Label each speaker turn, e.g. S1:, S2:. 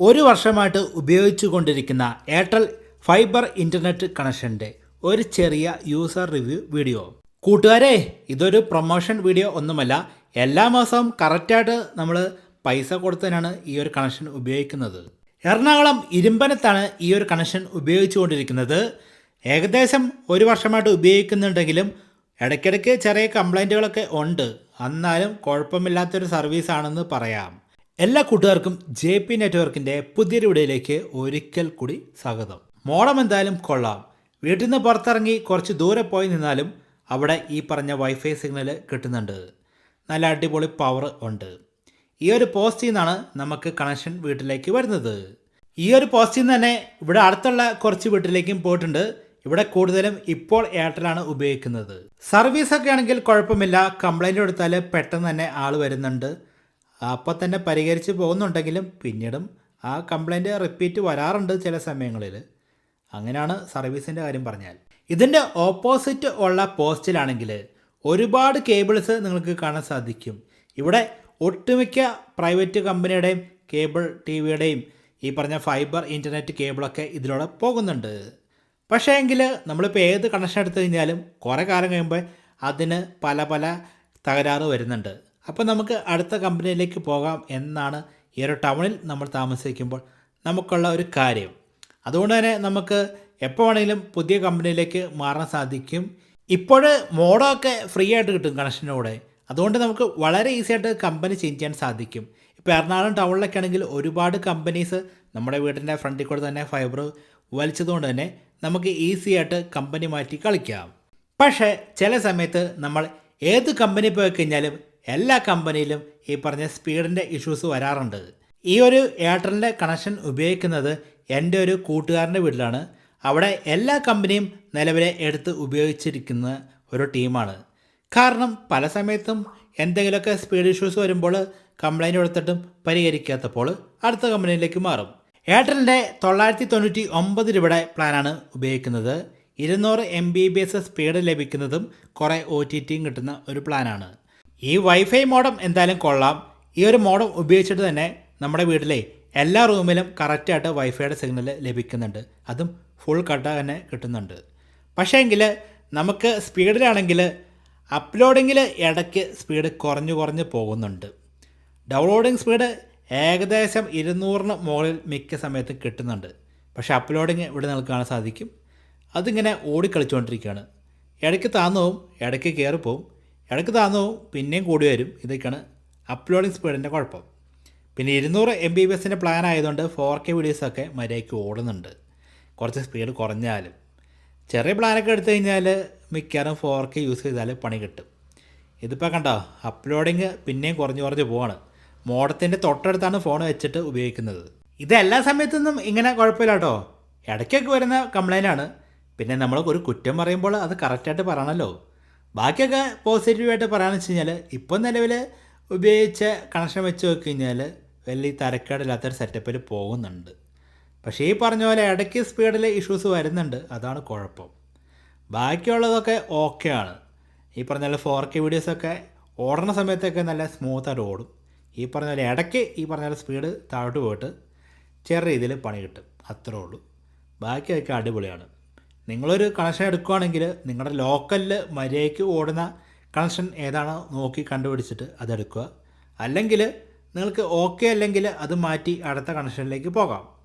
S1: ഒരു വർഷമായിട്ട് ഉപയോഗിച്ചു കൊണ്ടിരിക്കുന്ന എയർടെൽ ഫൈബർ ഇന്റർനെറ്റ് കണക്ഷന്റെ ഒരു ചെറിയ യൂസർ റിവ്യൂ വീഡിയോ കൂട്ടുകാരെ ഇതൊരു പ്രൊമോഷൻ വീഡിയോ ഒന്നുമല്ല. എല്ലാ മാസവും കറക്റ്റായിട്ട് നമ്മൾ പൈസ കൊടുത്തതിനാണ് ഈ ഒരു കണക്ഷൻ ഉപയോഗിക്കുന്നത്. എറണാകുളം ഇരുമ്പനത്താണ് ഈ ഒരു കണക്ഷൻ ഉപയോഗിച്ചുകൊണ്ടിരിക്കുന്നത്. ഏകദേശം ഒരു വർഷമായിട്ട് ഉപയോഗിക്കുന്നുണ്ടെങ്കിലും ഇടയ്ക്കിടയ്ക്ക് ചെറിയ കംപ്ലൈന്റുകളൊക്കെ ഉണ്ട്. എന്നാലും കുഴപ്പമില്ലാത്തൊരു സർവീസാണെന്ന് പറയാം. എല്ലാ കൂട്ടുകാർക്കും ജെ പി നെറ്റ്വർക്കിന്റെ പുതിയൊരു വീഡിയോയിലേക്ക് ഒരിക്കൽ കൂടി സ്വാഗതം. മോഡം എന്തായാലും കൊള്ളാം. വീട്ടിൽ നിന്ന് പുറത്തിറങ്ങി കുറച്ച് ദൂരെ പോയി നിന്നാലും അവിടെ ഈ പറഞ്ഞ വൈഫൈ സിഗ്നൽ കിട്ടുന്നുണ്ട്. നല്ല അടിപൊളി പവർ ഉണ്ട്. ഈ ഒരു പോസ്റ്റിൽ നിന്നാണ് നമുക്ക് കണക്ഷൻ വീട്ടിലേക്ക് വരുന്നത്. ഈ ഒരു പോസ്റ്റിൽ നിന്ന് തന്നെ ഇവിടെ അടുത്തുള്ള കുറച്ച് വീട്ടിലേക്കും പോയിട്ടുണ്ട്. ഇവിടെ കൂടുതലും ഇപ്പോൾ എയർടെലാണ് ഉപയോഗിക്കുന്നത്. സർവീസ് ഒക്കെ ആണെങ്കിൽ കുഴപ്പമില്ല. കംപ്ലൈന്റ് കൊടുത്താൽ പെട്ടെന്ന് തന്നെ ആൾ വരുന്നുണ്ട്. അപ്പോൾ തന്നെ പരിഹരിച്ച് പോകുന്നുണ്ടെങ്കിലും പിന്നീടും ആ കംപ്ലൈന്റ് റിപ്പീറ്റ് വരാറുണ്ട് ചില സമയങ്ങളിൽ. അങ്ങനെയാണ് സർവീസിന്റെ കാര്യം പറഞ്ഞാൽ. ഇതിന്റെ ഓപ്പോസിറ്റ് ഉള്ള പോസ്റ്റിലാണെങ്കിൽ ഒരുപാട് കേബിൾസ് നിങ്ങൾക്ക് കാണാൻ സാധിക്കും. ഇവിടെ ഒട്ടുമിക്ക പ്രൈവറ്റ് കമ്പനിയുടെയും കേബിൾ ടി വിയുടെയും ഈ പറഞ്ഞ ഫൈബർ ഇന്റർനെറ്റ് കേബിളൊക്കെ ഇതിലൂടെ പോകുന്നുണ്ട്. പക്ഷേ എങ്കിൽ നമ്മളിപ്പോൾ ഏത് കണക്ഷൻ എടുത്തു കഴിഞ്ഞാലും കുറേ കാലം കഴിയുമ്പോൾ അതിന് പല പല തകരാറ് വരുന്നുണ്ട്. അപ്പോൾ നമുക്ക് അടുത്ത കമ്പനിയിലേക്ക് പോകാം എന്നാണ് ഈ ഒരു ടൗണിൽ നമ്മൾ താമസിക്കുമ്പോൾ നമുക്കുള്ള ഒരു കാര്യം. അതുകൊണ്ട് തന്നെ നമുക്ക് എപ്പോൾ വേണമെങ്കിലും പുതിയ കമ്പനിയിലേക്ക് മാറാൻ സാധിക്കും. ഇപ്പോൾ മോഡമൊക്കെ ഫ്രീ ആയിട്ട് കിട്ടും കണക്ഷനോടെ അതുകൊണ്ട് നമുക്ക് വളരെ ഈസി ആയിട്ട് കമ്പനി ചേഞ്ച് ചെയ്യാൻ സാധിക്കും. ഇപ്പോൾ എറണാകുളം ടൗണിലൊക്കെ ആണെങ്കിൽ ഒരുപാട് കമ്പനീസ് നമ്മുടെ വീടിന്റെ ഫ്രണ്ടിൽ കൂടെ തന്നെ ഫൈബർ വലിച്ചതുകൊണ്ട് തന്നെ നമുക്ക് ഈസി ആയിട്ട് കമ്പനി മാറ്റി കളിക്കാം. പക്ഷേ ചില സമയത്ത് നമ്മൾ ഏത് കമ്പനി പോയി കഴിഞ്ഞാലും എല്ലാ കമ്പനിയിലും ഈ പറഞ്ഞ സ്പീഡിന്റെ ഇഷ്യൂസ് വരാറുണ്ട്. ഈ ഒരു എയർടെലിന്റെ കണക്ഷൻ ഉപയോഗിക്കുന്നത് എന്റെ ഒരു കൂട്ടുകാരന്റെ വീട്ടിലാണ്. അവിടെ എല്ലാ കമ്പനിയും നിലവിലെ എടുത്ത് ഉപയോഗിച്ചിരിക്കുന്ന ഒരു ടീമാണ്. കാരണം പല സമയത്തും എന്തെങ്കിലുമൊക്കെ സ്പീഡ് ഇഷ്യൂസ് വരുമ്പോൾ കംപ്ലൈന്റ് കൊടുത്തിട്ടും പരിഹരിക്കാത്തപ്പോൾ അടുത്ത കമ്പനിയിലേക്ക് മാറും. എയർടെലിന്റെ തൊള്ളായിരത്തി തൊണ്ണൂറ്റി ഒമ്പത് രൂപയുടെ പ്ലാനാണ് ഉപയോഗിക്കുന്നത്. ഇരുന്നൂറ് M B P S speed ലഭിക്കുന്നതും കുറേ ഒ ടി ടിയും കിട്ടുന്ന ഒരു പ്ലാനാണ് ഈ വൈഫൈ മോഡം എന്തായാലും കൊള്ളാം. ഈ ഒരു മോഡം ഉപയോഗിച്ചിട്ട് തന്നെ നമ്മുടെ വീട്ടിലെ എല്ലാ റൂമിലും കറക്റ്റായിട്ട് വൈഫൈയുടെ സിഗ്നൽ ലഭിക്കുന്നുണ്ട്. അതും ഫുൾ കട്ട തന്നെ കിട്ടുന്നുണ്ട്. പക്ഷേ എങ്കിൽ നമുക്ക് സ്പീഡിലാണെങ്കിൽ അപ്ലോഡിങ്ങിൽ ഇടയ്ക്ക് സ്പീഡ് കുറഞ്ഞു കുറഞ്ഞ് പോകുന്നുണ്ട്. ഡൗൺലോഡിങ് സ്പീഡ് ഏകദേശം ഇരുന്നൂറിന് മുകളിൽ മിക്ക സമയത്ത് കിട്ടുന്നുണ്ട്. പക്ഷേ അപ്ലോഡിങ് ഇവിടെ കാണാൻ സാധിക്കും. അതിങ്ങനെ ഓടിക്കളിച്ചുകൊണ്ടിരിക്കുകയാണ്. ഇടയ്ക്ക് താന്നു പോവും ഇടയ്ക്ക് കയറി പോവും ഇടയ്ക്ക് താന്നു പിന്നെയും കൂടി വരും. ഇതൊക്കെയാണ് അപ്ലോഡിംഗ് സ്പീഡിന്റെ കുഴപ്പം. പിന്നെ ഇരുന്നൂറ് എം ബി ബി എസിന്റെ പ്ലാൻ ആയതുകൊണ്ട് ഫോർ കെ വീഡിയോസൊക്കെ മര്യാദയ്ക്ക് ഓടുന്നുണ്ട്. കുറച്ച് സ്പീഡ് കുറഞ്ഞാലും. ചെറിയ പ്ലാനൊക്കെ എടുത്തു കഴിഞ്ഞാൽ മിക്കവാറും ഫോർ കെ യൂസ് ചെയ്താൽ പണി കിട്ടും. ഇതിപ്പോൾ കണ്ടോ അപ്ലോഡിങ് പിന്നെയും കുറഞ്ഞു കുറഞ്ഞ് പോവാണ്. മോഡത്തിന്റെ തൊട്ടടുത്താണ് ഫോൺ വെച്ചിട്ട് ഉപയോഗിക്കുന്നത്. ഇത് എല്ലാ സമയത്തൊന്നും ഇങ്ങനെ കുഴപ്പമില്ല കേട്ടോ. ഇടയ്ക്കൊക്കെ വരുന്ന കംപ്ലൈന്റ് ആണ്. പിന്നെ നമ്മൾ ഒരു കുറ്റം പറയുമ്പോൾ അത് കറക്റ്റായിട്ട് പറയണമല്ലോ ബാക്കിയൊക്കെ പോസിറ്റീവായിട്ട് പറയാമെന്ന് വെച്ച് കഴിഞ്ഞാൽ ഇപ്പം നിലവിൽ ഉപയോഗിച്ച കണക്ഷൻ വെച്ച് നോക്കി കഴിഞ്ഞാൽ വലിയ തരക്കേടില്ലാത്തൊരു സെറ്റപ്പിൽ പോകുന്നുണ്ട്. പക്ഷേ ഈ പറഞ്ഞ പോലെ ഇടയ്ക്ക് സ്പീഡിൽ ഇഷ്യൂസ് വരുന്നുണ്ട്. അതാണ് കുഴപ്പം. ബാക്കിയുള്ളതൊക്കെ ഓക്കെ ആണ്. ഈ പറഞ്ഞ പോലെ ഫോർ കെ വീഡിയോസൊക്കെ ഓടുന്ന സമയത്തൊക്കെ നല്ല സ്മൂത്തായിട്ട് ഓടും. ഈ പറഞ്ഞ പോലെ ഇടയ്ക്ക് ഈ പറഞ്ഞ പോലെ സ്പീഡ് താഴോട്ട് പോയിട്ട് ചെറിയ രീതിയിൽ പണി കിട്ടും. അത്രേ ഉള്ളൂ. ബാക്കിയൊക്കെ അടിപൊളിയാണ്. നിങ്ങളൊരു കണക്ഷൻ എടുക്കുകയാണെങ്കിൽ നിങ്ങളുടെ ലോക്കലിൽ മര്യാദയ്ക്ക് ഓടുന്ന കണക്ഷൻ ഏതാണോ നോക്കി കണ്ടുപിടിച്ചിട്ട് അതെടുക്കുക. അല്ലെങ്കിൽ നിങ്ങൾക്ക് ഓക്കെ അല്ലെങ്കിൽ അത് മാറ്റി അടുത്ത കണക്ഷനിലേക്ക് പോകാം.